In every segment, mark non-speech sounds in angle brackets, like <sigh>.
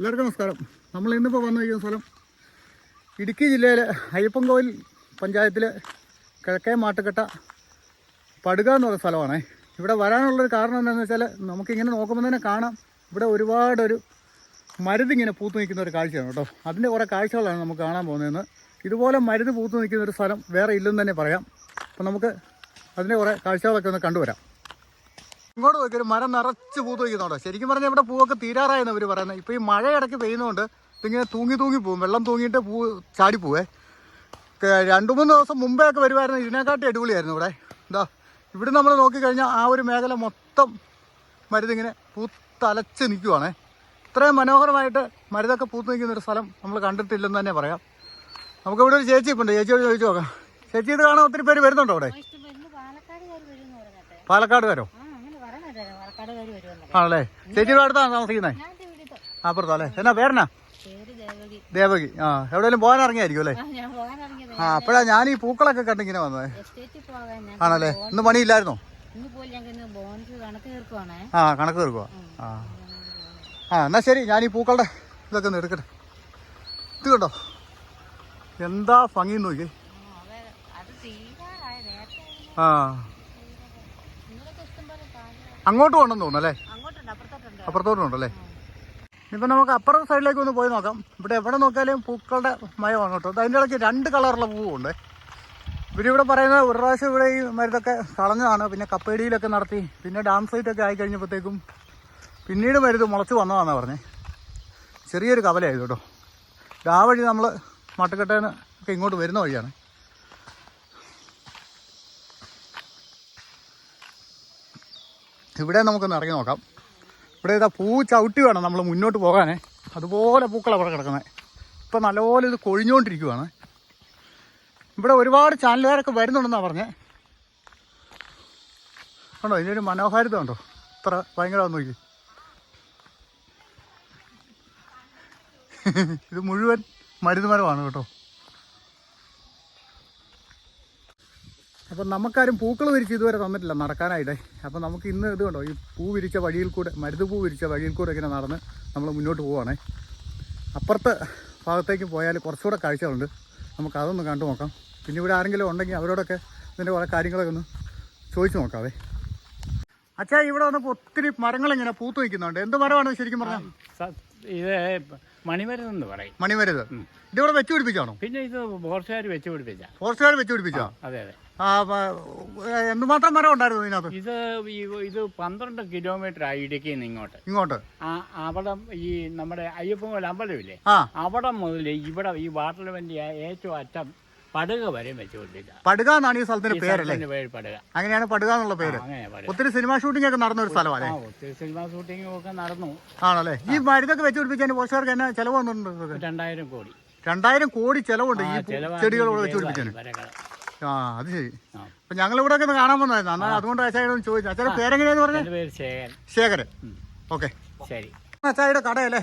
എല്ലാവർക്കും നമസ്കാരം. നമ്മൾ ഇന്നിപ്പോൾ വന്നിരിക്കുന്ന സ്ഥലം ഇടുക്കി ജില്ലയിലെ അയ്യപ്പൻകോവിൽ പഞ്ചായത്തിലെ കിഴക്കേ മാട്ടുകെട്ട പടുക എന്ന് പറയുന്ന സ്ഥലമാണ്. ഇവിടെ വരാനുള്ളൊരു കാരണം എന്താണെന്ന് വെച്ചാൽ നമുക്കിങ്ങനെ നോക്കുമ്പോൾ തന്നെ കാണാം. ഇവിടെ ഒരുപാടൊരു മരുതിങ്ങനെ പൂത്ത് നിൽക്കുന്ന ഒരു കാഴ്ചയാണ് കേട്ടോ. അതിന്റെ കുറേ കാഴ്ചകളാണ് നമുക്ക് കാണാൻ പോകുന്നതെന്ന്. ഇതുപോലെ മരുത് പൂത്ത് നിൽക്കുന്ന ഒരു സ്ഥലം വേറെ ഇല്ലെന്ന് തന്നെ പറയാം. അപ്പം നമുക്ക് അതിന്റെ കുറേ കാഴ്ചകളൊക്കെ ഒന്ന് കണ്ടുവരാം. ഇങ്ങോട്ട് നോക്കി ഒരു മരം നിറച്ച് പൂ വയ്ക്കുന്നുണ്ടോ ശരിക്കും പറഞ്ഞാൽ ഇവിടെ പൂവൊക്കെ തീരാറായെന്ന് അവർ പറയുന്നത് ഇപ്പോൾ ഈ മഴ ഇടയ്ക്ക് പെയ്യുന്നതുകൊണ്ട് ഇതിങ്ങനെ തൂങ്ങി തൂങ്ങി പോവും. വെള്ളം തൂങ്ങിയിട്ട് പൂ ചാടിപ്പോവേ രണ്ടു മൂന്ന് ദിവസം മുമ്പേ ഒക്കെ വരുമായിരുന്നു ഇതിനെക്കാട്ടി അടിപൊളിയായിരുന്നു ഇവിടെ. എന്താ ഇവിടെ നമ്മൾ നോക്കിക്കഴിഞ്ഞാൽ ആ ഒരു മേഖല മൊത്തം മരുതിങ്ങനെ പൂത്തലച്ച് നിൽക്കുവാണേ ഇത്രയും മനോഹരമായിട്ട് മരുതൊക്കെ പൂത്ത് നിൽക്കുന്ന ഒരു സ്ഥലം നമ്മൾ കണ്ടിട്ടില്ലെന്ന് തന്നെ പറയാം. നമുക്കിവിടെ ഒരു ചേച്ചി ഇപ്പം ഉണ്ട് ചേച്ചിയോട് ചോദിച്ചു നോക്കാം. ചേച്ചി ഇത് കാണാൻ ഒത്തിരി പേര് വരുന്നുണ്ടോ അവിടെ പാലക്കാട് വരോ ആ അങ്ങനെ പറയണല്ലോ പാലക്കാടുകാർ വരുമെന്നല്ലേ ആണല്ലേ? ചേച്ചിയുടെ അടുത്താണ് താമസിക്കുന്നത്? അപ്പുറത്തോ അല്ലേ? എന്നാ പേരെന്നാ? പേര് ദേവകി. ആ എവിടെയെങ്കിലും പോകാൻ ഇറങ്ങിയായിരിക്കും അല്ലേ? ആ അപ്പോഴാ ഞാൻ ഈ പൂക്കളൊക്കെ കണ്ടിങ്ങനെ വന്നത് ആണല്ലേ? ഇന്ന് പണിയില്ലായിരുന്നോ? ആ കണക്ക് തീർക്കുക ആ. ആ എന്നാ ശരി ഞാൻ ഈ പൂക്കളുടെ ഇതൊക്കെ ഒന്ന് എടുക്കട്ടെ. ഇത് കണ്ടോ? എന്താ ഭംഗി നോക്കി ആ നിങ്ങളൊക്കെ ഇഷ്ടം പോലെ കാണുക അങ്ങോട്ട് പോകണമെന്ന് തോന്നുന്നു അല്ലേ? അങ്ങോട്ടുണ്ട് അപ്പുറത്തോട്ടുണ്ട്. അപ്പുറത്തോട്ടും ഉണ്ടല്ലേ ഇനിയിപ്പോൾ നമുക്ക് അപ്പുറത്തെ സൈഡിലേക്ക് ഒന്ന് പോയി നോക്കാം. ഇവിടെ എവിടെ നോക്കിയാലും പൂക്കളുടെ മയമാണ് കേട്ടോ. അതിന്റെ ഇടയ്ക്ക് രണ്ട് കളറുള്ള പൂവുണ്ട്. ഇവരിവിടെ പറയുന്നത് ഒരു പ്രാവശ്യം ഇവിടെ ഈ മരുന്നൊക്കെ കളഞ്ഞതാണ്. പിന്നെ കപ്പേടിയിലൊക്കെ നടത്തി പിന്നെ ഡാം സൈറ്റൊക്കെ ആയി കഴിഞ്ഞപ്പോഴത്തേക്കും പിന്നീട് മരുന്ന് മുളച്ച് വന്നതാണെന്നാണ് പറഞ്ഞത് ചെറിയൊരു കവലയായിരുന്നു കേട്ടോ. ആ വഴി നമ്മൾ മട്ടുകെട്ടേന്ന് ഒക്കെ ഇങ്ങോട്ട് വരുന്ന വഴിയാണ്. ഇവിടെ നമുക്കൊന്ന് ഇറങ്ങി നോക്കാം. ഇവിടെ ഇതാ പൂ ചവിട്ടി വേണം നമ്മൾ മുന്നോട്ട് പോകാനേ. അതുപോലെ പൂക്കൾ അവിടെ കിടക്കുന്നത്. ഇപ്പം നല്ലപോലെ ഇത് കൊഴിഞ്ഞുകൊണ്ടിരിക്കുവാണ് ഇവിടെ ഒരുപാട് ചാനലുകാരൊക്കെ വരുന്നുണ്ടെന്നാണ് പറഞ്ഞത് കണ്ടോ ഒരു മനോഹാരിത ഉണ്ടോ ഇത്ര ഭയങ്കര നോക്കി. ഇത് മുഴുവൻ മരുന്ന് മരമാണ് കേട്ടോ. അപ്പം നമുക്കാരും പൂക്കൾ വിരിച്ച് ഇതുവരെ തന്നിട്ടില്ല നടക്കാനായിട്ടേ. അപ്പം നമുക്ക് ഇന്ന് ഇത് കണ്ടോ ഈ പൂ വിരിച്ച വഴിയിൽ കൂടെ മരുത് പൂ വിരിച്ച വഴിയിൽ കൂടെ ഇങ്ങനെ നടന്ന് നമ്മൾ മുന്നോട്ട് പോവുകയാണേ അപ്പുറത്തെ ഭാഗത്തേക്ക് പോയാൽ കുറച്ചുകൂടെ കാഴ്ചകളുണ്ട്. നമുക്ക് അതൊന്ന് കണ്ടു നോക്കാം. പിന്നെ ഇവിടെ ആരെങ്കിലും ഉണ്ടെങ്കിൽ അവരോടൊക്കെ ഇതിന്റെ കുറേ കാര്യങ്ങളൊക്കെ ഒന്ന് ചോദിച്ചു നോക്കാവേ. അച്ഛാ ഇവിടെ വന്നപ്പോൾ ഒത്തിരി മരങ്ങളിങ്ങനെ പൂത്ത് നിൽക്കുന്നുണ്ട്. എന്ത് മരമാണ് ശരിക്കും പറഞ്ഞാൽ ഇത് മണിമരുന്നെന്ന് പറയും. മണിമരുത് വെച്ച് പിടിപ്പിച്ചാണോ? പിന്നെ ഇത് ബോർഷുകാർ വെച്ച് പിടിപ്പിച്ച. ഫോറസ്റ്റുകാർ വെച്ച് പിടിപ്പിച്ചോ? അതെ അതെ. ആ എന്തുമാത്രം മരം ഉണ്ടായിരുന്നു ഇതിനകത്ത്? ഇത് ഇത് പന്ത്രണ്ട് കിലോമീറ്റർ ആയി ഇടുക്കിയിൽ നിന്ന് ഇങ്ങോട്ട്. ഇങ്ങോട്ട് അവിടെ ഈ നമ്മുടെ അയ്യപ്പൻകോല അമ്പലമില്ലേ? അവിടെ മുതൽ ഇവിടെ ഈ വാട്ടർ വണ്ടി ഏറ്റവും അറ്റം പടുക വരെ വെച്ച് പടുക എന്നാണ് ഈ പേരല്ലേ സ്ഥലത്തിന്റെ പേര് പടുക. അങ്ങനെയാണ് പടുക എന്നുള്ള പേര്. അങ്ങനെ പടുക. ഒത്തിരി സിനിമ ഷൂട്ടിംഗ് ഒക്കെ നടന്ന ഒരു സ്ഥലമാണ് ആ ഒത്തിരി സിനിമ ഷൂട്ടിങ്ങും ഒക്കെ നടന്നു. ആണല്ലേ? ഈ മരുന്നൊക്കെ വെച്ച് പിടിപ്പിച്ചതിന് പോഷകർക്ക് എന്നാ ചെലവ് വന്നിട്ടുണ്ട്? രണ്ടായിരം കോടി. രണ്ടായിരം കോടി ചെലവുണ്ട് ഈ ചെടികൾ ഇവിടെ വെച്ച് പിടിപ്പിച്ചതിന്. ആ അത് ശരി. അപ്പൊ ഞങ്ങൾ ഇവിടെ ഒക്കെ കാണാൻ വന്നായിരുന്നു എന്നാൽ അതുകൊണ്ട് അച്ഛനോട് ചോദിച്ചു അച്ഛന്റെ പേരെങ്ങനെയാന്ന് പറഞ്ഞേ? പേര് ശേഖരൻ. ശേഖരൻ. ഓക്കെ. ശരി. അച്ഛായുടെ കടയല്ലേ?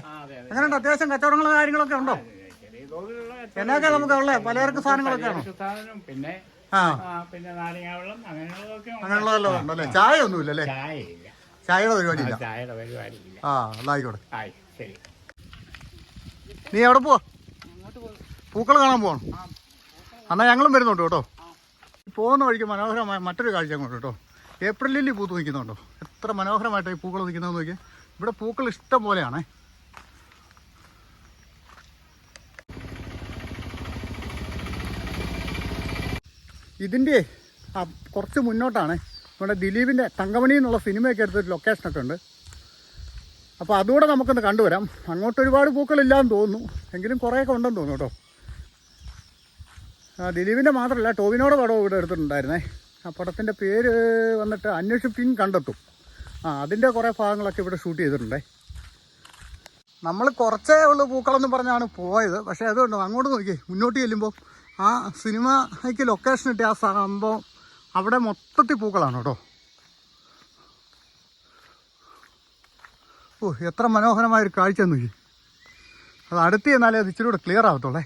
എങ്ങനെയുണ്ട്? അത്യാവശ്യം കച്ചവടങ്ങളും കാര്യങ്ങളൊക്കെ ഉണ്ടോ? എന്നൊക്കെ നമുക്ക് ഉള്ളത് പലചരക്ക് സാധനങ്ങളൊക്കെ ആണോ. സാധനം പിന്നെ ആ. പിന്നെ നാരങ്ങ വെള്ളം അങ്ങനെയുള്ളതൊക്കെ ഉണ്ട്. അങ്ങനെയുള്ളതെല്ലാം ഉണ്ടല്ലേ ചായ ഒന്നുമില്ലല്ലേ ചായയുടെ പരിപാടിയില്ല? ആ, ചായയുടെ പരിപാടിയില്ല. ആ എന്നായിക്കോട്ടെ ആയി ശരി. നീ എവിടെ പോവാ? പൂക്കൾ കാണാൻ പോകണം എന്നാ ഞങ്ങളും വരുന്നുണ്ട് കേട്ടോ. പോകുന്ന വഴിക്ക് മനോഹരമായ മറ്റൊരു കാഴ്ച അങ്ങോട്ട് കേട്ടോ. ഏപ്രിൽ ലില്ലി പൂത്ത് നിൽക്കുന്നുണ്ടോ? എത്ര മനോഹരമായിട്ട് ഈ പൂക്കൾ നിൽക്കുന്നത് നോക്കിയാൽ ഇവിടെ പൂക്കൾ ഇഷ്ടം പോലെയാണേ. ഇതിന്റെ കുറച്ച് മുന്നോട്ടാണ്. നമ്മുടെ ദിലീപിന്റെ തങ്കമണി എന്നുള്ള സിനിമയൊക്കെ എടുത്തൊരു ലൊക്കേഷനൊക്കെ ഉണ്ട്. അപ്പോൾ അതുകൂടെ നമുക്കൊന്ന് കണ്ടുവരാം. അങ്ങോട്ട് ഒരുപാട് പൂക്കളില്ലാന്ന് തോന്നുന്നു. എങ്കിലും കുറേയൊക്കെ ഉണ്ടെന്ന് തോന്നുന്നു കേട്ടോ. ദിലീപിന്റെ മാത്രമല്ല ടോവിനോടെ പടവും ഇവിടെ എടുത്തിട്ടുണ്ടായിരുന്നേ. ആ പടത്തിന്റെ പേര് വന്നിട്ട് അന്വേഷിപ്പിങ് കണ്ടെത്തും. ആ അതിന്റെ കുറേ ഭാഗങ്ങളൊക്കെ ഇവിടെ ഷൂട്ട് ചെയ്തിട്ടുണ്ടേ. നമ്മൾ കുറച്ചേ ഉള്ളൂ പൂക്കളെന്ന് പറഞ്ഞാണ് പോയത്. പക്ഷേ അതുകൊണ്ട് അങ്ങോട്ട് നോക്കി മുന്നോട്ട് ചെല്ലുമ്പോൾ ആ സിനിമയ്ക്ക് ലൊക്കേഷൻ കിട്ടിയ ആ സംഭവം അവിടെ മൊത്തത്തിൽ പൂക്കളാണ് കേട്ടോ. ഓ എത്ര മനോഹരമായൊരു കാഴ്ച നോക്കി. അത് അടുത്ത് ചെന്നാലേ അത് ഇച്ചിരി കൂടെ ക്ലിയർ ആവത്തുള്ളേ.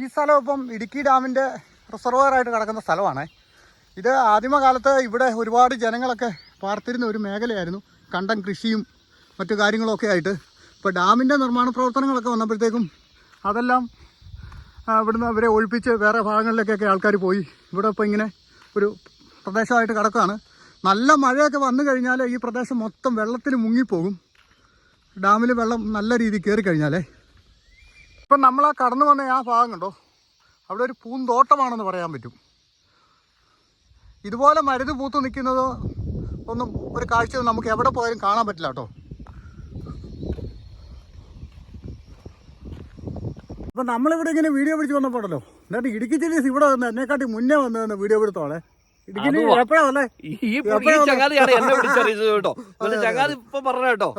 ഈ സ്ഥലം ഇപ്പം ഇടുക്കി ഡാമിന്റെ റിസർവറായിട്ട് കിടക്കുന്ന സ്ഥലമാണ്. ഇത് ആദിമകാലത്ത് ഇവിടെ ഒരുപാട് ജനങ്ങളൊക്കെ പാർത്തിരുന്ന ഒരു മേഖലയായിരുന്നു. കണ്ടം കൃഷിയും മറ്റു കാര്യങ്ങളൊക്കെ ആയിട്ട്. ഇപ്പോൾ ഡാമിന്റെ നിർമ്മാണ പ്രവർത്തനങ്ങളൊക്കെ വന്നപ്പോഴത്തേക്കും അതെല്ലാം ഇവിടുന്ന് അവരെ ഒഴിപ്പിച്ച് വേറെ ഭാഗങ്ങളിലേക്കൊക്കെ ആൾക്കാർ പോയി. ഇവിടെ ഇപ്പോൾ ഇങ്ങനെ ഒരു പ്രദേശമായിട്ട് കിടക്കുകയാണ്. നല്ല മഴയൊക്കെ വന്നു കഴിഞ്ഞാൽ ഈ പ്രദേശം മൊത്തം വെള്ളത്തിൽ മുങ്ങിപ്പോകും. ഡാമിൽ വെള്ളം നല്ല രീതിയിൽ കയറി കഴിഞ്ഞാലേ. ഇപ്പം നമ്മൾ ആ കടന്നു വന്ന ആ ഭാഗം കണ്ടോ? അവിടെ ഒരു പൂന്തോട്ടമാണെന്ന് പറയാൻ പറ്റും. ഇതുപോലെ മരുന്ന് പൂത്ത് നിൽക്കുന്നത് ഒന്നും ഒരു കാഴ്ച നമുക്ക് എവിടെ പോയാലും കാണാൻ പറ്റില്ല കേട്ടോ. അപ്പം നമ്മളിവിടെ ഇങ്ങനെ വീഡിയോ പിടിച്ച് വന്നപ്പോഴല്ലോ. എന്നിട്ട് ഇടുക്കി ജില്ലീസ് ഇവിടെ വന്ന് എന്നെക്കാട്ടി മുന്നേ വന്ന് തന്നെ വീഡിയോ പിടുത്തോളെ ഇടുക്കി അതുവാ. എപ്പോഴാ ഈ ചങ്ങാതിയാണ് എന്നെ വിളിച്ചറിയിച്ചത് കേട്ടോ. <laughs> ചങ്ങാതി ഇപ്പൊ പറഞ്ഞ കേട്ടോ.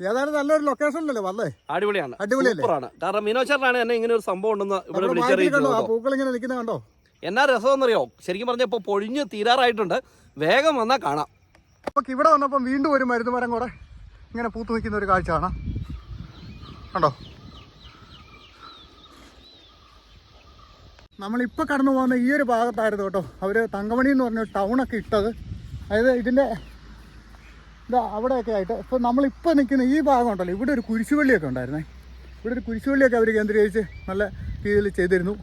ഏതായാലും നല്ലൊരു ലൊക്കേഷനിലല്ലേ വന്നേ? അടിപൊളിയാണ്. അടിപൊളിയാണ് കാരണം വിനോചേട്ടനാണ് എന്നെ ഇങ്ങനെ ഒരു സംഭവം ഉണ്ടെന്ന് ഇവിടെ വിളിച്ചറിയിച്ചത് പൂക്കൾ ഇങ്ങനെ നിൽക്കുന്നത് കണ്ടോ? എന്നാ രസമെന്നറിയോ? ശരിക്കും പറഞ്ഞ ഇപ്പൊ പൊഴിഞ്ഞ് തീരാറായിട്ടുണ്ട്. വേഗം വന്നാ കാണാം. അപ്പൊ ഇവിടെ വന്നപ്പം വീണ്ടും ഒരു മരുന്ന് മരം കൂടെ ഇങ്ങനെ പൂത്തു നിൽക്കുന്ന ഒരു കാഴ്ച കാണാം. കണ്ടോ? നമ്മളിപ്പോൾ കടന്നു പോകുന്ന ഈ ഒരു ഭാഗത്തായിരുന്നു കേട്ടോ. അവർ തങ്കമണി എന്ന് പറഞ്ഞ ടൗണൊക്കെ ഇട്ടത്. അതായത് ഇതിന്റെ ഇതാ അവിടെയൊക്കെ ആയിട്ട്. ഇപ്പോൾ നമ്മളിപ്പോൾ നിൽക്കുന്ന ഈ ഭാഗം ഉണ്ടല്ലോ. ഇവിടെ ഒരു കുരിശുപള്ളിയൊക്കെ ഉണ്ടായിരുന്നേ. ഇവിടെ ഒരു കുരിശുപള്ളിയൊക്കെ അവർ കേന്ദ്രീകരിച്ച് നല്ല രീതിയിൽ ചെയ്തിരുന്നു.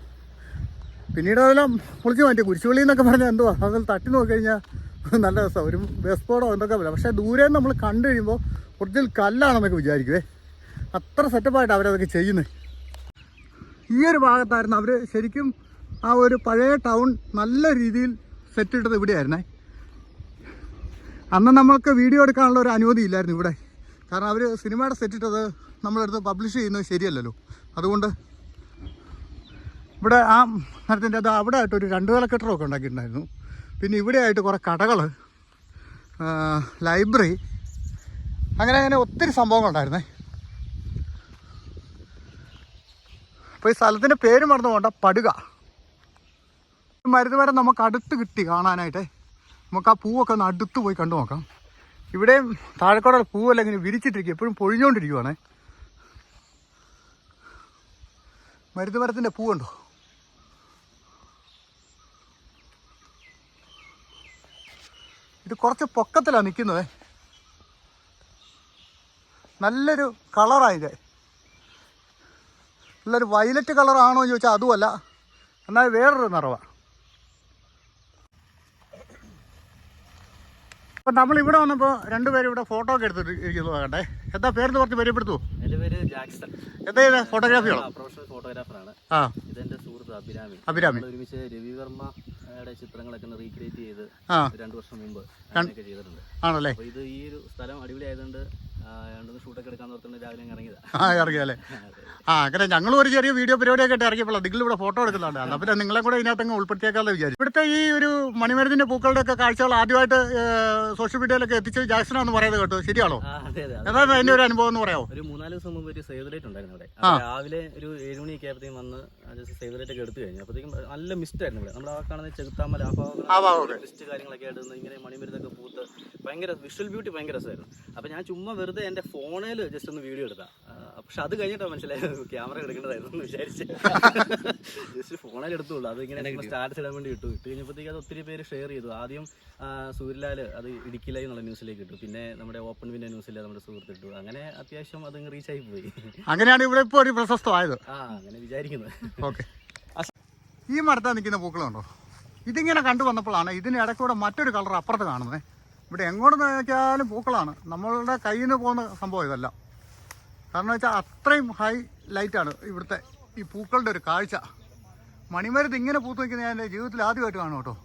പിന്നീട് അതെല്ലാം പൊളിച്ചു മാറ്റി. കുരിശുപള്ളി എന്നൊക്കെ പറഞ്ഞാൽ എന്തുവാ? അതിൽ തട്ടി നോക്കി കഴിഞ്ഞാൽ നല്ല രസം. ഒരു വെസ്പോടോ എന്തൊക്കെ പോലെ. പക്ഷേ ദൂരെ നമ്മൾ കണ്ടു കഴിയുമ്പോൾ ഒറിജിനൽ കല്ലാണെന്നൊക്കെ വിചാരിക്കുവേ. അത്ര സെറ്റപ്പായിട്ട് അവരതൊക്കെ ചെയ്യുന്നത് ഈ ഒരു ഭാഗത്തായിരുന്നു അവർ ശരിക്കും ആ ഒരു പഴയ ടൗൺ നല്ല രീതിയിൽ സെറ്റ് ഇട്ടത് ഇവിടെയായിരുന്നേ. അന്ന് നമ്മൾക്ക് വീഡിയോ എടുക്കാനുള്ള ഒരു അനുമതി ഇല്ലായിരുന്നു ഇവിടെ. കാരണം അവർ സിനിമയുടെ സെറ്റ് ഇട്ടത് നമ്മളെടുത്ത് പബ്ലിഷ് ചെയ്യുന്നത് ശരിയല്ലല്ലോ. അതുകൊണ്ട് ഇവിടെ ആ മരത്തിന്റെ അത് അവിടെ ആയിട്ട് ഒരു രണ്ട് നില കെട്ടിടമൊക്കെ ഉണ്ടാക്കിയിട്ടുണ്ടായിരുന്നു. പിന്നെ ഇവിടെ ആയിട്ട് കുറേ കടകൾ ലൈബ്രറി അങ്ങനെ അങ്ങനെ ഒത്തിരി സംഭവങ്ങളുണ്ടായിരുന്നേ അപ്പോൾ ഈ സ്ഥലത്തിന്റെ പേര് മറന്നു പോകണ്ട പടുക. മരുന്ന് മരം നമുക്ക് അടുത്ത് കിട്ടി കാണാനായിട്ട്. നമുക്ക് ആ പൂവൊക്കെ ഒന്ന് അടുത്ത് പോയി കണ്ടു നോക്കാം. ഇവിടെയും താഴെക്കോടെ പൂവെല്ലാം ഇങ്ങനെ വിരിച്ചിട്ടിരിക്കും. എപ്പോഴും പൊഴിഞ്ഞുകൊണ്ടിരിക്കുവാണ് മരുന്ന് മരത്തിന്റെ പൂവുണ്ടോ? ഇത് കുറച്ച് പൊക്കത്തിലാണ് നിൽക്കുന്നത്. നല്ലൊരു കളറാണ് ഇത്. നല്ലൊരു വയലറ്റ് കളറാണോ എന്ന് ചോദിച്ചാൽ അതുമല്ല. എന്നാൽ വേറൊരു നിറവാണ് അപ്പം നമ്മളിവിടെ വന്നപ്പോൾ രണ്ടുപേരും ഇവിടെ ഫോട്ടോ ഒക്കെ എടുത്തിട്ട് ആകട്ടെ. കണ്ടേ എന്താ പേരെന്ന് പറഞ്ഞ് പരിചയപ്പെടുത്തു? എന്റെ പേര് ജാക്സൺ. എന്താ ഇത്? ഫോട്ടോഗ്രാഫിയാണോ പ്രൊഫഷണൽ ഫോട്ടോഗ്രാഫറാണ് ആ. ഇതെന്റെ സുഹൃത്ത് അഭിരാമി. അഭിരാമി. നമ്മൾ ഒരുമിച്ച് രവിവർമ്മയുടെ ചിത്രങ്ങളൊക്കെ ഒന്ന് റീക്രിയേറ്റ് ചെയ്ത് രണ്ടു വർഷം മുമ്പ് ചെയ്തിട്ടുണ്ട്. ആണല്ലേ? ഇത് ഈ ഒരു സ്ഥലം അടിപൊളി ആയതുകൊണ്ട് ഷൂട്ടൊക്കെ എടുക്കാൻ ഓർത്തുകൊണ്ട് രാവിലെ അങ്ങ് ആ ഇറങ്ങിയല്ലേ <laughs> ആ അങ്ങനെ ഞങ്ങൾ ഒരു ചെറിയ വീഡിയോ പരിപാടിയൊക്കെ ആയിട്ട് ഇറങ്ങിയപ്പോൾ നിങ്ങൾ ഇവിടെ ഫോട്ടോ എടുക്കുന്നുണ്ട്. പിന്നെ നിങ്ങളെ കൂടെ ഇതിനകത്ത് അങ്ങ് ഉൾപ്പെടുത്തിയേക്കാന്ന് വിചാരിച്ചു. ഇവിടുത്തെ ഈ ഒരു മണിമരുന്നിന്റെ പൂക്കളുടെ ഒക്കെ കാഴ്ചകൾ ആദ്യമായിട്ട് സോഷ്യൽ മീഡിയയിലൊക്കെ എത്തിച്ചത് ജാക്സനാന്ന് പറയുന്നത് കേട്ടോ. ശരിയാണോ. ഏതാണ് അതിന്റെ ഒരു അനുഭവം എന്ന് പറയാമോ ഒരു മൂന്നാൽ ദിവസം മുമ്പ് ഒരു സേവ് ലൈറ്റ് ഉണ്ടായിരുന്നു അവിടെ. രാവിലെ ഒരു ഏഴ് മണിയൊക്കെ ആയപ്പോഴത്തേക്കും വന്ന് സേവ് ലൈറ്റ് ഒക്കെ എടുത്തു കഴിഞ്ഞു. അപ്പോഴത്തേക്കും നല്ല മിസ്റ്റ് ആയിരുന്നു ഇവിടെ. നമ്മൾ ആ കാണുന്ന ചെകുത്താമല ആ ഭാഗം മിസ്റ്റ് കാര്യങ്ങളൊക്കെ ആയിട്ട് ഇങ്ങനെ മണിമരുന്നൊക്കെ പൂത്ത് ഭയങ്കര വിഷ്വൽ ബ്യൂട്ടി ഭയങ്കര രസമായിരുന്നു. അപ്പൊ ഞാൻ ചുമ്മാ വെറുതെ എന്റെ ഫോണിൽ ജസ്റ്റ് ഒന്ന് വീഡിയോ എടുത്താ. പക്ഷെ അത് കഴിഞ്ഞിട്ടാണ് മനസ്സിലായത് ക്യാമറ എടുക്കേണ്ടതായിരുന്നു എന്ന് വിചാരിച്ച്. ജസ്റ്റ് ഫോണിൽ എടുത്തുള്ളൂ. അത് ഇങ്ങനെ സ്റ്റാറ്റസ് ഇടാൻ വേണ്ടി ഇട്ടു. ഇട്ട് കഴിഞ്ഞപ്പോഴത്തേക്ക് അത് ഒത്തിരി പേര് ഷെയർ ചെയ്തു. ആദ്യം സൂര്യലാൽ അത് ഇടുക്കിയിലായി എന്നുള്ള ന്യൂസിലേക്ക് ഇട്ടു. പിന്നെ നമ്മുടെ ഓപ്പൺ വിൻഡോ ന്യൂസിൽ നമ്മുടെ സുഹൃത്ത് ഇട്ടു. അങ്ങനെ അത്യാവശ്യം അത് റീച്ച് ആയി പോയി. അങ്ങനെയാണ് ഇവിടെ ഇപ്പോൾ ഒരു പ്രശസ്തമായത്. ആ അങ്ങനെ വിചാരിക്കുന്നത് ഓക്കെ ഈ മരത്താ നിൽക്കുന്ന പൂക്കളുണ്ടോ? ഇതിങ്ങനെ കണ്ടു വന്നപ്പോഴാണ് ഇതിന് ഇടയ്ക്കൂടെ മറ്റൊരു കളർ അപ്പുറത്ത് കാണുന്നത്. ഇവിടെ എങ്ങോട്ട് നോക്കിയാലും പൂക്കളാണ്. നമ്മളുടെ കയ്യിൽ നിന്ന് പോകുന്ന സംഭവം ഇതല്ല. കാരണം വെച്ചാൽ അത്രയും ഹൈ ലൈറ്റാണ് ഇവിടുത്തെ ഈ പൂക്കളുടെ ഒരു കാഴ്ച. മണിമരുന്ന് ഇങ്ങനെ പൂത്ത് നിൽക്കുന്ന ഞാൻ എന്റെ ജീവിതത്തിൽ ആദ്യമായിട്ട് കാണും കേട്ടോ.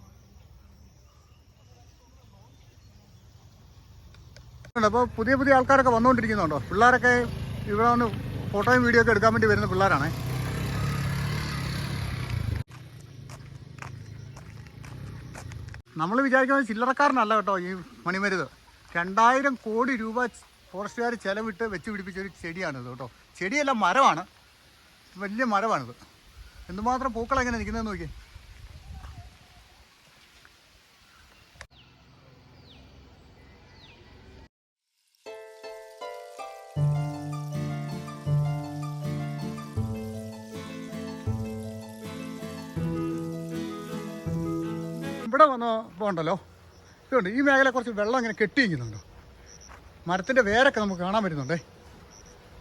അപ്പോൾ പുതിയ പുതിയ ആൾക്കാരൊക്കെ വന്നുകൊണ്ടിരിക്കുന്നുണ്ടോ? പിള്ളേരൊക്കെ ഇവിടെ വന്ന് ഫോട്ടോയും വീഡിയോ ഒക്കെ എടുക്കാൻ വേണ്ടി വരുന്ന പിള്ളേരാണേ? നമ്മൾ വിചാരിക്കുന്നത് ചില്ലറക്കാരനല്ല കേട്ടോ ഈ മണിമരുത് രണ്ടായിരം കോടി രൂപ ഫോറസ്റ്റുകാർ ചിലവിട്ട് വെച്ച് പിടിപ്പിച്ച ഒരു ചെടിയാണിത് കേട്ടോ. ചെടിയല്ല മരമാണ്. വലിയ മരമാണിത്. എന്തുമാത്രം പൂക്കൾ എങ്ങനെ നിൽക്കുന്നതെന്ന് നോക്കിയേ. ഇവിടെ വന്നപ്പോൾ ഉണ്ടല്ലോ. ഇതുണ്ട്. ഈ മേഖല കുറച്ച് വെള്ളം ഇങ്ങനെ കെട്ടി നിൽക്കുന്നുണ്ടോ മരത്തിന്റെ വേരൊക്കെ നമുക്ക് കാണാൻ പറ്റുന്നുണ്ടേ?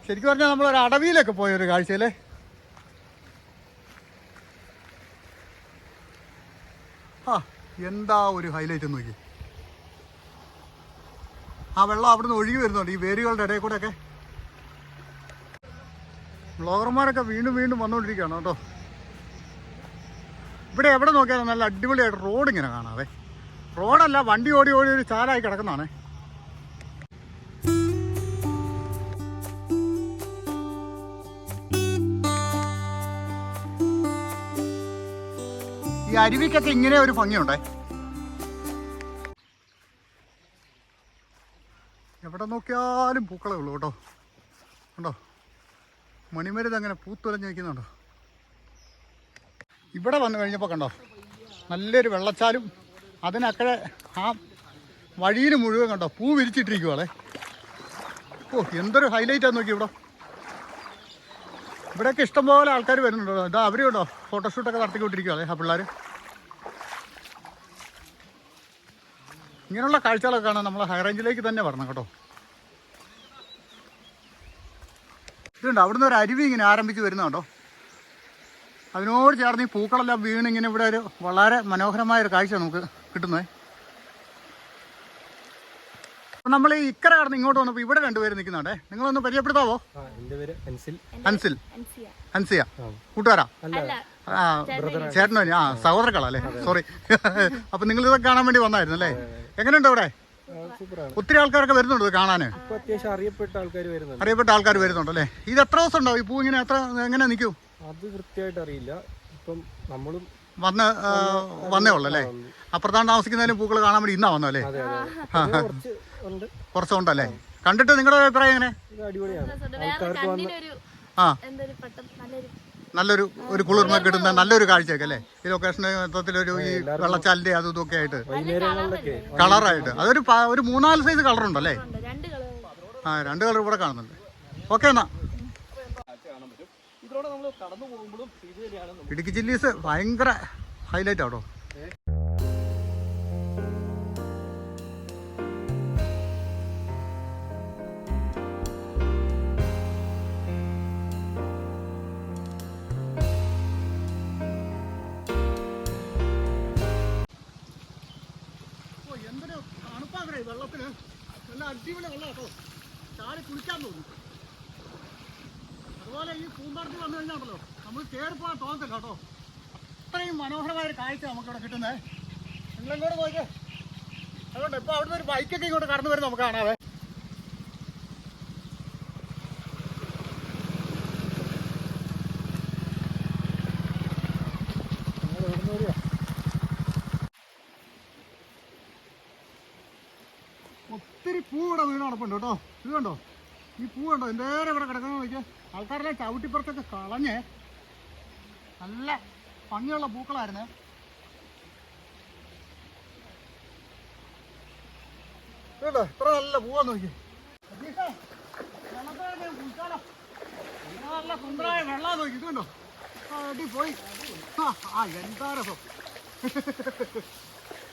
ശരിക്കും പറഞ്ഞാൽ നമ്മളൊരു അടവിയിലൊക്കെ പോയ ഒരു കാഴ്ചയല്ലേ? ആ എന്താ ഒരു ഹൈലൈറ്റ് നോക്കി. ആ വെള്ളം അവിടുന്ന് ഒഴുകി വരുന്നുണ്ട് ഈ വേരുകളുടെ ഇടയിൽ കൂടെ ഒക്കെ ബ്ലോഗർമാരൊക്കെ വീണ്ടും വീണ്ടും വന്നുകൊണ്ടിരിക്കുകയാണ് കേട്ടോ. ഇവിടെ എവിടെ നോക്കിയാലും നല്ല അടിപൊളിയായിട്ട് റോഡ് ഇങ്ങനെ കാണാവേ റോഡല്ല വണ്ടി ഓടി ഓടി ഒരു ചാലായി കിടക്കുന്നതാണേ. ഈ അരുവിക്കൊക്കെ ഇങ്ങനെ ഒരു ഭംഗിയുണ്ടേ? എവിടെ നോക്കിയാലും പൂക്കളേ ഉള്ളൂ കേട്ടോ. ഉണ്ടോ മണിമരുത് അങ്ങനെ പൂത്തുലഞ്ഞ് നിൽക്കുന്നുണ്ടോ ഇവിടെ വന്നു കഴിഞ്ഞപ്പോൾ കണ്ടോ? നല്ലൊരു വെള്ളച്ചാലും അതിനക്കടെ ആ വഴിയിൽ മുഴുവൻ കണ്ടോ? പൂ വിരിച്ചിട്ടിരിക്കുവാളെ ഓ എന്തൊരു ഹൈലൈറ്റാന്ന് നോക്കി ഇവിടെ. ഇവിടെയൊക്കെ ഇഷ്ടംപോലെ ആൾക്കാർ വരുന്നുണ്ടോ? ഇതാ അവരും ഉണ്ടോ ഫോട്ടോഷൂട്ടൊക്കെ നടത്തിക്കൊണ്ടിരിക്കുവാളെ ആ പിള്ളേർ ഇങ്ങനെയുള്ള കാഴ്ചകളൊക്കെ കാണാൻ നമ്മൾ ഹൈ റേഞ്ചിലേക്ക് തന്നെ വരണം കേട്ടോ. ഇതുണ്ട് അവിടുന്ന് ഒരു അരുവി ഇങ്ങനെ ആരംഭിച്ച് വരുന്നുണ്ടോ അതിനോട് ചേർന്ന് ഈ പൂക്കളെല്ലാം വീണ് ഇങ്ങനെ ഇവിടെ ഒരു വളരെ മനോഹരമായ ഒരു കാഴ്ച നമുക്ക് കിട്ടുന്നത് അപ്പം നമ്മൾ ഈ ഇക്കര കടന്ന് ഇങ്ങോട്ട് വന്നപ്പോൾ ഇവിടെ രണ്ടുപേര് നിൽക്കുന്നുണ്ടേ നിങ്ങളൊന്ന് പരിചയപ്പെടുത്താവോ? അൻസിൽ അൻസിയ കൂട്ടുകാരാ? ചേട്ടനോ ആ സഹോദരക്കള അല്ലേ? സോറി <laughs> അപ്പൊ നിങ്ങൾ ഇതൊക്കെ കാണാൻ വേണ്ടി വന്നായിരുന്നു അല്ലേ? എങ്ങനെയുണ്ട് അവിടെ? ഒത്തിരി ആൾക്കാരൊക്കെ വരുന്നുണ്ട് കാണാൻ അറിയപ്പെട്ട ആൾക്കാർ വരുന്നുണ്ട്. അറിയപ്പെട്ട ആൾക്കാർ വരുന്നുണ്ട് അല്ലേ? ഇത് എത്ര ദിവസം ഉണ്ടാവും? ഈ പൂ ഇങ്ങനെ എത്ര എങ്ങനെ നിൽക്കൂ? അത് കൃത്യമായിട്ട് അറിയില്ല. ഇപ്പം നമ്മളും വന്ന് വന്നേ ഉള്ളൂ അല്ലേ? അപ്പുറത്താണ് താമസിക്കുന്നതിലും പൂക്കൾ കാണാൻ വേണ്ടി ഇന്നാ വന്നോ അല്ലേ? അതെ അതെ പിന്നെ കുറച്ച് ഉണ്ട്. കുറച്ചുണ്ടല്ലേ? കണ്ടിട്ട് നിങ്ങളുടെ അഭിപ്രായം എങ്ങനെ? ആ നല്ലൊരു ഒരു കുളിർമ കിട്ടുന്ന നല്ലൊരു കാഴ്ചയൊക്കെ അല്ലേ? ഈ ലൊക്കേഷന് മൊത്തത്തിലൊരു ഈ വെള്ളച്ചാലിന്റെ അതും ഇതൊക്കെ ആയിട്ട്. കളറായിട്ട്. അതൊരു ഒരു മൂന്നാൽ സൈസ് കളർ ഉണ്ടല്ലേ? ആ രണ്ട് കളർ ഇവിടെ കാണുന്നുണ്ട്. ഓക്കെ എന്നാ. ഇടുക്കി ചില്ലീസ് ഭയങ്കര ഹൈലൈറ്റ് ആട്ടോ. വെള്ളത്തിന് നല്ല അടിപൊളി വെള്ളം കേട്ടോ. ചാടി കുളിക്കാൻ തോന്നും. അതുപോലെ ഈ പൂമ്പാടത്തിൽ വന്നു കഴിഞ്ഞാണല്ലോ നമ്മൾ കയറിപ്പോകാൻ തോന്നത്തില്ല കേട്ടോ. അത്രയും മനോഹരമായൊരു കാഴ്ച നമുക്കിവിടെ കിട്ടുന്നത് നിങ്ങളിങ്ങോട്ട് പോയിട്ട്. അതുകൊണ്ട് ഇപ്പൊ അവിടുന്ന് ഒരു ബൈക്കൊക്കെ ഇങ്ങോട്ട് കടന്നു വരും നമുക്ക് കാണാവേ. ഒത്തിരി പൂ ഇവിടെ വീണ് നടപ്പുണ്ട് കേട്ടോ. ഇത് കണ്ടോ? ഈ പൂ കണ്ടോ? നേരെ ഇവിടെ കിടക്കുന്ന നോക്കിയാൽ ആൾക്കാരെല്ലാം ചവിട്ടിപ്പുറത്തൊക്കെ കളഞ്ഞ്. നല്ല ഭംഗിയുള്ള പൂക്കളായിരുന്നേ. കേട്ടോ ഇത്ര നല്ല പൂവാന്ന് നോക്കി സതീഷേ, വെള്ളത്തിലൊക്കെ കുളിച്ചാലോ? ഇത്ര നല്ല സുന്ദരമായ വെള്ളം നോക്കി ഇത് കണ്ടോ? അടി പോയി. ആ എന്താ രസം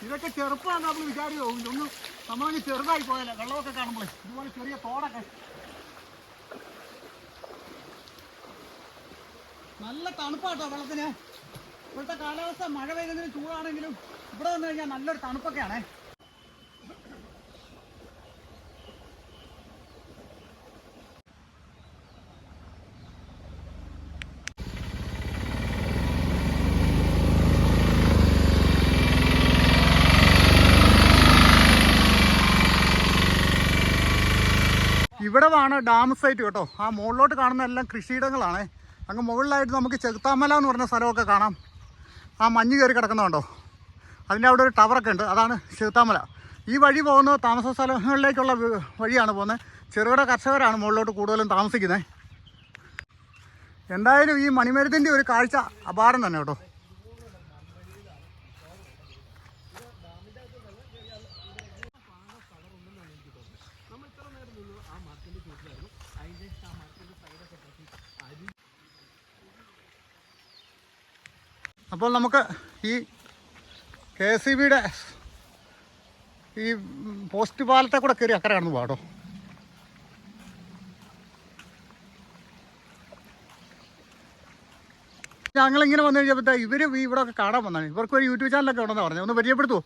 ഇതൊക്കെ ചെറുപ്പമാണ് നമ്മൾ വിചാരിച്ചു ഒന്നും നമ്മളങ്ങ് ചെറുതായി പോയാലോ? വെള്ളമൊക്കെ കാണുമ്പോൾ ഇതുപോലെ ചെറിയ തോടൊക്കെ. നല്ല തണുപ്പാട്ടോ വെള്ളത്തിന്. ഇവിടുത്തെ കാലാവസ്ഥ മഴ പെയ്തെങ്കിലും ചൂടാണെങ്കിലും ഇവിടെ വന്നു കഴിഞ്ഞാൽ നല്ലൊരു തണുപ്പൊക്കെയാണേ. ആണ് ഡാം സൈറ്റ് കേട്ടോ. ആ മുകളിലോട്ട് കാണുന്ന എല്ലാം കൃഷിയിടങ്ങളാണ്. അങ്ങ് മുകളിലായിട്ട് നമുക്ക് ചെകുത്താമല എന്ന് പറഞ്ഞ സ്ഥലമൊക്കെ കാണാം. ആ മഞ്ഞ് കയറി കിടക്കുന്നുണ്ടോ അതിന്റെ അവിടെ ഒരു ടവറൊക്കെ ഉണ്ട്. അതാണ് ചെകുത്താമല. ഈ വഴി പോകുന്നത് താമസ സ്ഥലങ്ങളിലേക്കുള്ള വഴിയാണ് പോകുന്നത്. ചെറുകിട കർഷകരാണ് മുകളിലോട്ട് കൂടുതലും താമസിക്കുന്നത്. എന്തായാലും ഈ മണിമരുത്തിന്റെ ഒരു കാഴ്ച അപാരം തന്നെ കേട്ടോ. അപ്പോൾ നമുക്ക് ഈ കെ സി ബിയുടെ ഈ പോസ്റ്റ് പാലത്തെ കൂടെ കയറി അക്കരെ കടന്നു പാടോ? ഞങ്ങളിങ്ങനെ വന്നു കഴിഞ്ഞപ്പോൾ ഇവർ ഇവിടെയൊക്കെ കാണാൻ വന്നാണ്. ഇവർക്ക് ഒരു യൂട്യൂബ് ചാനലൊക്കെ ഉണ്ടെന്ന് പറഞ്ഞു. ഒന്ന് പരിചയപ്പെടുത്തുവോ?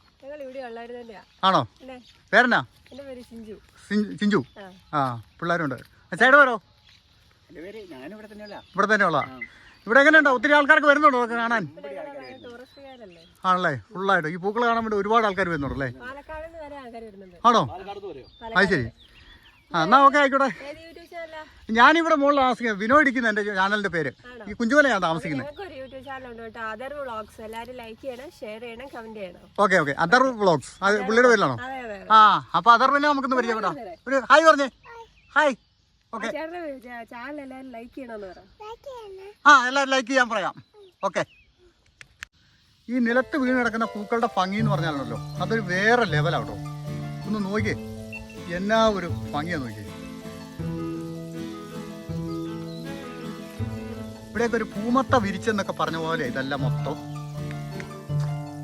ആണോ? പേരെന്നാ? സിഞ്ചു ആ. പിള്ളേരുണ്ട്. ചേട്ടാ വരോ ഇവിടെ തന്നെയുള്ള ഇവിടെ എങ്ങനെയുണ്ടോ? ഒത്തിരി ആൾക്കാർക്ക് വരുന്നുണ്ടോ അതൊക്കെ കാണാൻ? ആണല്ലേ? ഫുള്ളായിട്ട്. ഈ പൂക്കൾ കാണാൻ വേണ്ടി ഒരുപാട് ആൾക്കാർ വരുന്നുണ്ടല്ലേ? പാലക്കാട് നിന്ന് വരെ ആൾക്കാർ വരുന്നുണ്ട്. ആണോ? അത് ശരി. ആ എന്നാ ഓക്കെ ആയിക്കോട്ടെ. യൂട്യൂബ് ചാനലാ? ഞാനിവിടെ മുകളിൽ താമസിക്കുന്നത്. വിനോ ഇടിക്കുന്ന എന്റെ ചാനലിന്റെ പേര്. ഈ കുഞ്ചുമലയാണ് താമസിക്കുന്നത്. ഞങ്ങൾക്ക് ഒരു യൂട്യൂബ് ചാനൽ ഉണ്ട് കേട്ടോ. Other vlogs. എല്ലാവരും ലൈക്ക് ചെയ്യണം ഷെയർ ചെയ്യണം കമന്റ് ചെയ്യണം. Okay okay. Other vlogs. പുള്ളിയുടെ പേരിലാണോ? അതെ അതെ അതെ. ആ അപ്പൊ അതർ പിന്നെ നമുക്കൊന്ന് പരിചയപ്പെടാം. ഒരു ഹായ് പറഞ്ഞേ. ഹായ്. ചാനൽ എല്ലാവരും ലൈക്ക് ചെയ്യണമെന്ന് ആ എല്ലാവരും ലൈക്ക് ചെയ്യാൻ പറയാം. ഓക്കെ ഈ നിലത്ത് വീണ് കിടക്കുന്ന പൂക്കളുടെ ഭംഗി എന്ന് പറഞ്ഞാലുണ്ടല്ലോ അതൊരു വേറെ ലെവലാട്ടോ ഒന്ന് നോക്കിയേ എന്നാ ഒരു ഭംഗിയാ നോക്കിയേ ഇവിടെയൊക്കെ ഒരു പൂമത്ത വിരിച്ചെന്നൊക്കെ പറഞ്ഞ പോലെ ഇതല്ല മൊത്തം.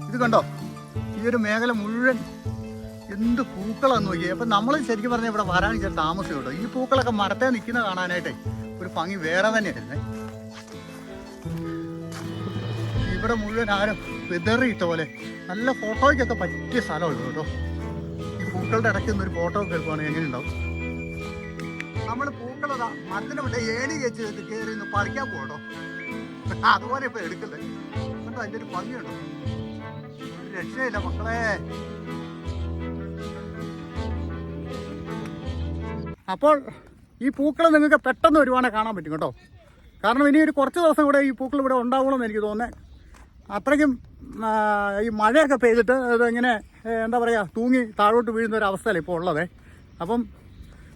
ഇത് കണ്ടോ? ഈ ഒരു മേഖല മുഴുവൻ എന്ത് പൂക്കളാന്ന് നോക്കിയേ. അപ്പം നമ്മൾ ശരിക്കും പറഞ്ഞാൽ ഇവിടെ വരാൻ ഇച്ചിരി താമസം കേട്ടോ ഈ പൂക്കളൊക്കെ മരത്തെ നിൽക്കുന്ന കാണാനായിട്ടേ ഒരു ഭംഗി വേറെ തന്നെയായിരുന്നേ. ഇവിടെ മുഴുവൻ ആരും വിതറിയിട്ട പോലെ നല്ല ഫോട്ടോയ്ക്കൊക്കെ പറ്റിയ സ്ഥലമുള്ളൂ കേട്ടോ. ഈ പൂക്കളുടെ ഇടയ്ക്ക് നിന്ന് ഒരു ഫോട്ടോ ഒക്കെ എടുക്കുവാണെങ്കിൽ എങ്ങനെ ഉണ്ടാവും നമ്മൾ പൂക്കളതാ മരത്തിന് മറ്റേ ഏണി വെച്ച് കയറി ഒന്ന് പറിക്കാൻ പോകട്ടോ അതുപോലെ ഇപ്പം എടുക്കുന്നത് എന്നിട്ട് അതിന്റെ ഒരു ഭംഗിയുണ്ടോ? ഒരു രക്ഷയില്ല മക്കളെ. അപ്പോൾ ഈ പൂക്കൾ നിങ്ങൾക്ക് പെട്ടെന്ന് വരുവാണെങ്കിൽ കാണാൻ പറ്റും കേട്ടോ. കാരണം ഇനി ഒരു കുറച്ച് ദിവസം കൂടെ ഈ പൂക്കൾ ഇവിടെ ഉണ്ടാവണമെന്ന് എനിക്ക് തോന്നുന്നത് അത്രയ്ക്കും ഈ മഴയൊക്കെ പെയ്തിട്ട് അത് ഇങ്ങനെ എന്താ പറയുക തൂങ്ങി താഴോട്ട് വീഴുന്ന ഒരു അവസ്ഥയല്ല ഇപ്പോൾ ഉള്ളത്. അപ്പം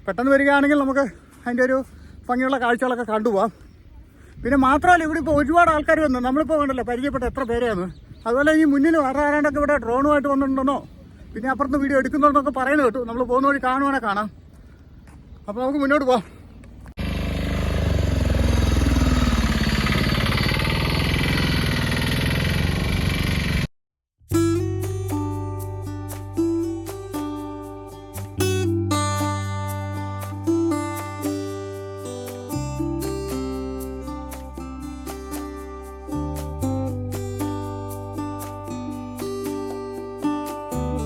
പെട്ടെന്ന് വരികയാണെങ്കിൽ നമുക്ക് അതിന്റെ ഒരു ഭംഗിയുള്ള കാഴ്ചകളൊക്കെ കണ്ടുപോകാം പിന്നെ മാത്രമല്ല ഇവിടെ ഇപ്പോൾ ഒരുപാട് ആൾക്കാർ വന്നു. നമ്മളിപ്പോൾ വേണ്ടല്ലോ പരിചയപ്പെട്ട എത്ര പേരെയാണ്. അതുപോലെ ഈ മുന്നിൽ വേറെ ആരാണ്ടൊക്കെ ഇവിടെ ഡ്രോണുമായിട്ട് വന്നിട്ടുണ്ടെന്നോ? പിന്നെ അപ്പുറത്ത് വീഡിയോ എടുക്കുന്നുണ്ടെന്നൊക്കെ പറയുന്നത് കേട്ടു. നമ്മൾ പോകുന്ന വഴി കാണുവാണെങ്കിൽ കാണാം. അപ്പോൾ നമുക്ക് മുന്നോട്ട് പോകാം